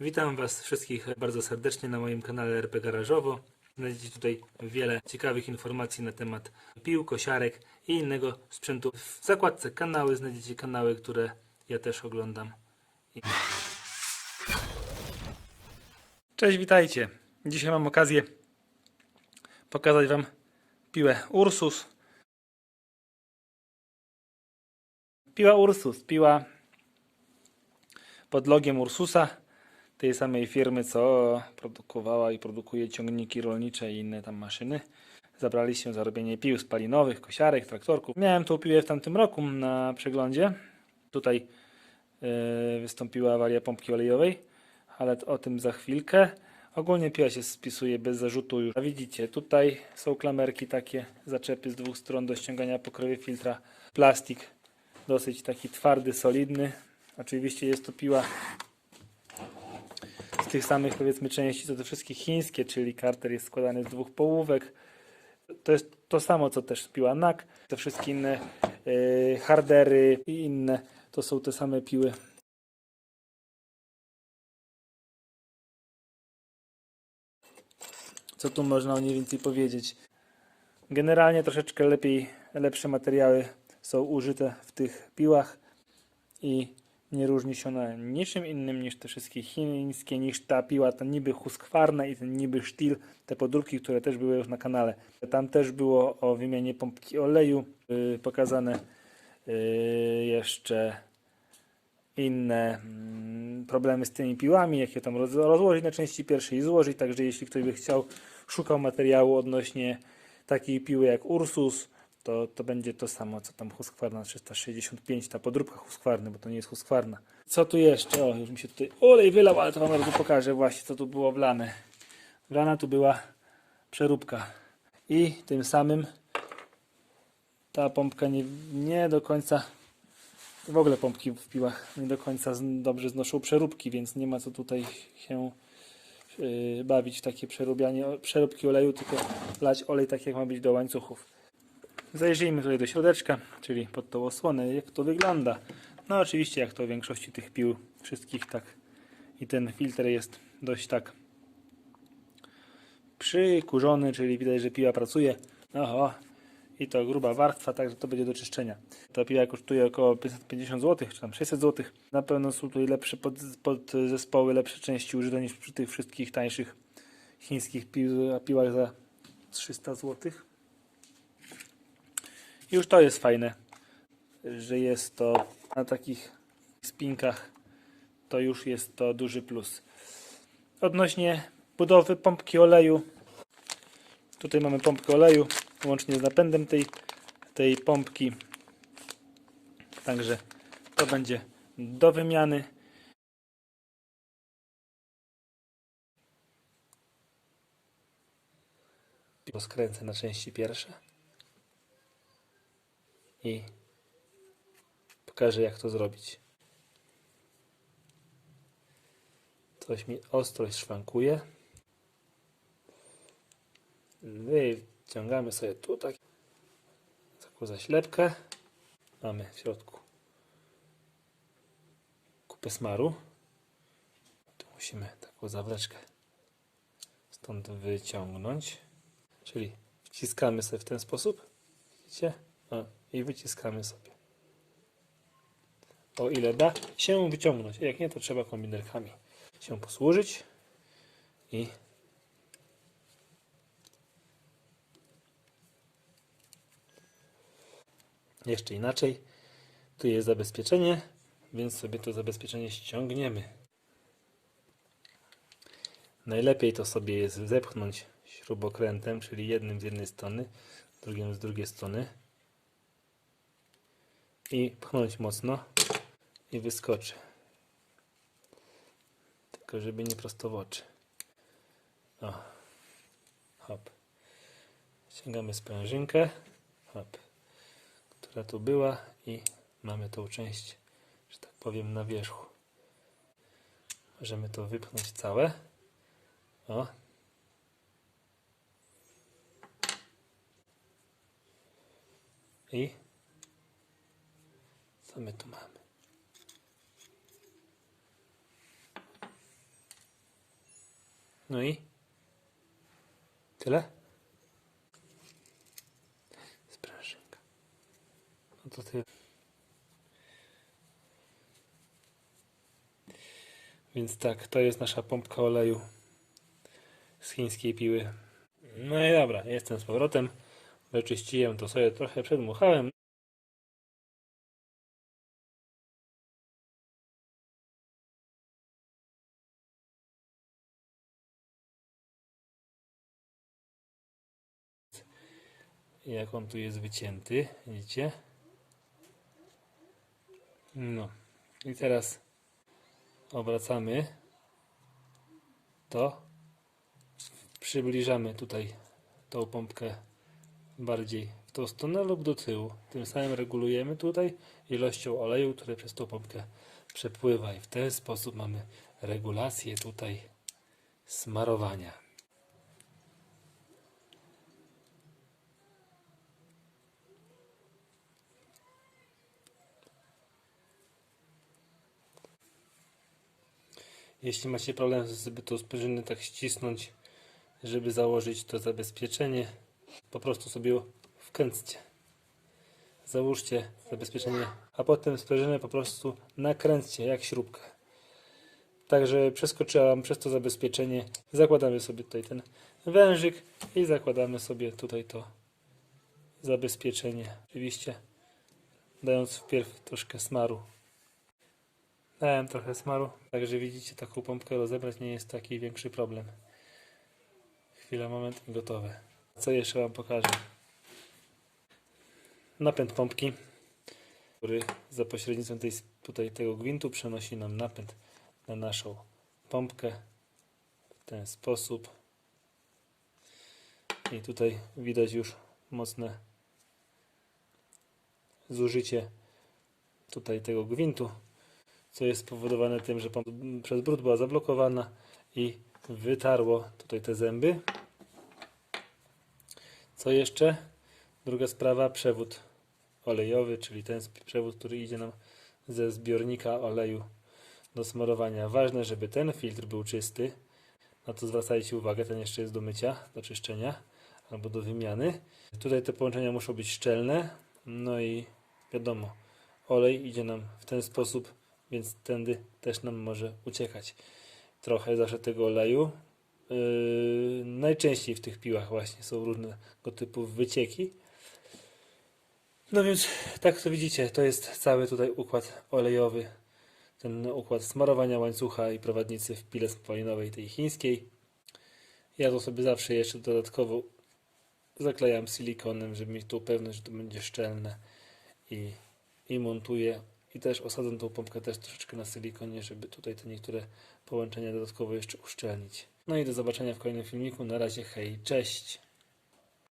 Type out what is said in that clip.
Witam Was wszystkich bardzo serdecznie na moim kanale RP Garażowo. Znajdziecie tutaj wiele ciekawych informacji na temat pił, kosiarek i innego sprzętu. W zakładce kanały znajdziecie kanały, które ja też oglądam. I- Cześć, witajcie. Dzisiaj mam okazję pokazać Wam piłę Ursus. Piła Ursus, piła pod logiem Ursusa, tej samej firmy, co produkowała i produkuje ciągniki rolnicze i inne tam maszyny. Zabrali się za robienie pił spalinowych, kosiarek, traktorków. Miałem tą piłę w tamtym roku na przeglądzie. Tutaj yy, wystąpiła awaria pompki olejowej, ale o tym za chwilkę. Ogólnie piła się spisuje bez zarzutu już. A widzicie, tutaj są klamerki takie, zaczepy z dwóch stron do ściągania pokrowy filtra. Plastik dosyć taki twardy, solidny. Oczywiście jest to piła tych samych powiedzmy części co te wszystkie chińskie, czyli karter jest składany z dwóch połówek. To jest to samo co też piła NAK. Te wszystkie inne yy, hardery i inne to są te same piły. Co tu można o niej więcej powiedzieć? Generalnie troszeczkę lepiej, lepsze materiały są użyte w tych piłach i nie różni się ona niczym innym niż te wszystkie chińskie, niż ta piła, ta niby Husqvarna i ten niby Stihl, te podróbki, które też były już na kanale. Tam też było o wymianie pompki oleju yy, pokazane yy, jeszcze inne mm, problemy z tymi piłami, jak je tam roz, rozłożyć na części pierwsze i złożyć, także jeśli ktoś by chciał, szukał materiału odnośnie takiej piły jak Ursus, to, to będzie to samo, co tam Husqvarna 365, ta podróbka Husqvarny, bo to nie jest Husqvarna. Co tu jeszcze? O, już mi się tutaj olej wylał, ale to wam razu pokażę właśnie, co tu było wlane. Wlana tu była przeróbka. I tym samym ta pompka nie, nie do końca w ogóle pompki w piłach nie do końca dobrze znoszą przeróbki, więc nie ma co tutaj się yy, bawić w takie przerobianie, przeróbki oleju, tylko lać olej tak jak ma być do łańcuchów. Zajrzyjmy tutaj do środeczka, czyli pod tą osłonę, jak to wygląda. No oczywiście jak to w większości tych pił wszystkich tak i ten filtr jest dość tak przykurzony, czyli widać, że piła pracuje. Oho, i to gruba warstwa, także to będzie do czyszczenia. Ta piła kosztuje około 550 zł, czy tam 600 zł. Na pewno są tutaj lepsze pod, podzespoły, lepsze części użyte niż przy tych wszystkich tańszych chińskich pił, a piłach za 300 zł. Już to jest fajne, że jest to na takich spinkach, to już jest to duży plus. Odnośnie budowy pompki oleju, tutaj mamy pompkę oleju, łącznie z napędem tej, tej pompki. Także to będzie do wymiany. Rozkręcę na części pierwsze i pokażę jak to zrobić. Coś mi ostrość szwankuje. Wyciągamy sobie tutaj taką zaślepkę. Mamy w środku kupę smaru. Tu musimy taką zawleczkę stąd wyciągnąć. Czyli wciskamy sobie w ten sposób. Widzicie? O, I wyciskamy sobie. O ile da się wyciągnąć. Jak nie, to trzeba kombinerkami się posłużyć. I jeszcze inaczej. Tu jest zabezpieczenie, więc sobie to zabezpieczenie ściągniemy. Najlepiej to sobie jest zepchnąć śrubokrętem, czyli jednym z jednej strony, drugim z drugiej strony i pchnąć mocno i wyskoczy. Tylko żeby nie prosto w oczy. O. Hop. Ściągamy sprężynkę. Hop. Która tu była i mamy tą część, że tak powiem, na wierzchu. Możemy to wypchnąć całe. O. I co my tu mamy? No i? Tyle? Sprężynka. No to tyle. Więc tak, to jest nasza pompka oleju z chińskiej piły. No i dobra, jestem z powrotem. Wyczyściłem to sobie trochę, przedmuchałem. Jak on tu jest wycięty, widzicie? No. I teraz obracamy to. Przybliżamy tutaj tą pompkę bardziej w tą stronę lub do tyłu. Tym samym regulujemy tutaj ilością oleju, który przez tą pompkę przepływa i w ten sposób mamy regulację tutaj smarowania. Jeśli macie problem, żeby tą sprężynę tak ścisnąć, żeby założyć to zabezpieczenie, po prostu sobie wkręćcie. Załóżcie zabezpieczenie, a potem sprężynę po prostu nakręćcie jak śrubkę. Także przeskoczyła Wam przez to zabezpieczenie. Zakładamy sobie tutaj ten wężyk i zakładamy sobie tutaj to zabezpieczenie. Oczywiście dając wpierw troszkę smaru. Dałem trochę smaru, także widzicie taką pompkę rozebrać nie jest taki większy problem. Chwila, moment gotowe. Co jeszcze Wam pokażę? Napęd pompki, który za pośrednictwem tej, tutaj tego gwintu przenosi nam napęd na naszą pompkę w ten sposób. I tutaj widać już mocne zużycie tutaj tego gwintu, co jest spowodowane tym, że przez brud była zablokowana i wytarło tutaj te zęby. Co jeszcze? Druga sprawa, przewód olejowy, czyli ten przewód, który idzie nam ze zbiornika oleju do smarowania. Ważne, żeby ten filtr był czysty. Na to zwracajcie uwagę, ten jeszcze jest do mycia, do czyszczenia albo do wymiany. Tutaj te połączenia muszą być szczelne. No i wiadomo, olej idzie nam w ten sposób, więc tędy też nam może uciekać. Trochę zawsze tego oleju. Yy, najczęściej w tych piłach właśnie są różnego typu wycieki. No więc tak to widzicie, to jest cały tutaj układ olejowy. Ten układ smarowania łańcucha i prowadnicy w pile spalinowej tej chińskiej. Ja to sobie zawsze jeszcze dodatkowo zaklejam silikonem, żeby mieć tą pewność, że to będzie szczelne i, i montuję. I też osadzę tą pompkę też troszeczkę na silikonie, żeby tutaj te niektóre połączenia dodatkowo jeszcze uszczelnić. No i do zobaczenia w kolejnym filmiku. Na razie hej, cześć!